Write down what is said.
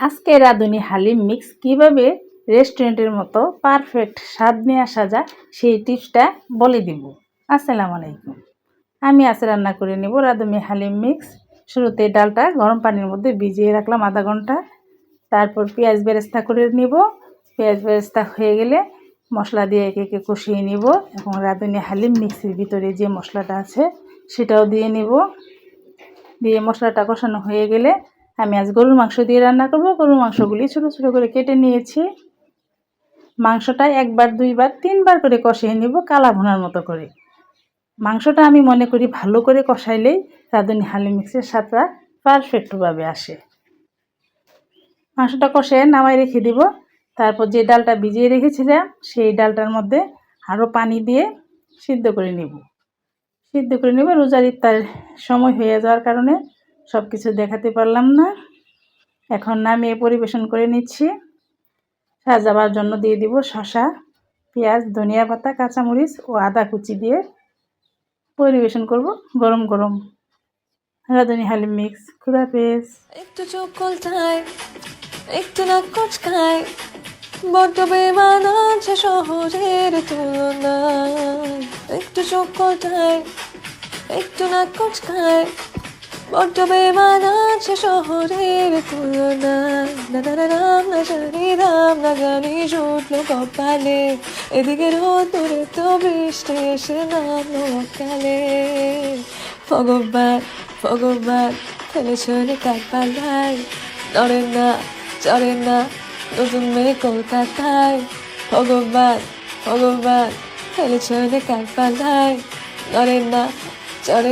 আজকে রাঁধুনি হালিম মিক্স কীভাবে রেস্টুরেন্টের মতো পারফেক্ট স্বাদ নিয়ে আসা যায় সেই টিপসটা বলে দিব। আসসালামু আলাইকুম। আমি আজকে রান্না করে নেব রাঁধুনি হালিম মিক্স শুরুতে ডালটা গরম পানির মধ্যে ভিজিয়ে রাখলাম আধা ঘণ্টা। তারপর পেঁয়াজ বেরেস্তা করে নিব। পেঁয়াজ বেরেস্তা হয়ে গেলে মশলা দিয়ে একে একে কষিয়ে নিব এবং রাঁধুনি হালিম মিক্সির ভিতরে যে মশলাটা আছে সেটাও দিয়ে নিব। দিয়ে মশলাটা কষানো হয়ে গেলে আমি আজ গরুর মাংস দিয়ে রান্না করব। গরুর মাংসগুলি ছোটো ছোটো করে কেটে নিয়েছি। মাংসটা একবার, দুইবার, তিনবার করে কষিয়ে নিব কালা ভুনার মতো করে। মাংসটা আমি মনে করি ভালো করে কষাইলেই রাঁধুনি হালি মিক্সের স্বাদটা পারফেক্টভাবে আসে। মাংসটা কষে নামাই রেখে দিব। তারপর যে ডালটা ভিজিয়ে রেখেছিলাম, সেই ডালটার মধ্যে আরও পানি দিয়ে সিদ্ধ করে নিব। সিদ্ধ করে নেব। রোজার ইফতার সময় হয়ে যাওয়ার কারণে সব কিছু দেখাতে পারলাম না। এখন নামিয়ে পরিবেশন করে নিচ্ছি। সাজাবার জন্য দিয়ে দিব শশা পেঁয়াজ, ধনিয়া পাতা, কাঁচামরিচ ও আদা কুচি দিয়ে পরিবেশন করব গরম গরম। রাঁধুনি হালিম মিক্স খুদাফেজ একটু চোখ কলতায় একটু নাক কুচকায় বড্ড বেমান আছে শহরের তুলনায়। একটু চোখ কলতায় একটু নাক কুচকায় বড্ড বেমান আছে শহরের তুলনায় না রাম, না জানি, রাম, না জানি, জুটলো কপালে। এদিকে রোদরে তো বৃষ্টি এসে নামলো অকালে। ভগবান ভগবান ফেলেছনে কাক পাল্লায় নড়ে না, চড়ে না, নতুন মেয়ে কলকাতায়। ভগবান ভগবান ফেলেছনে কাক পাল্লায় নড়ে না, চড়ে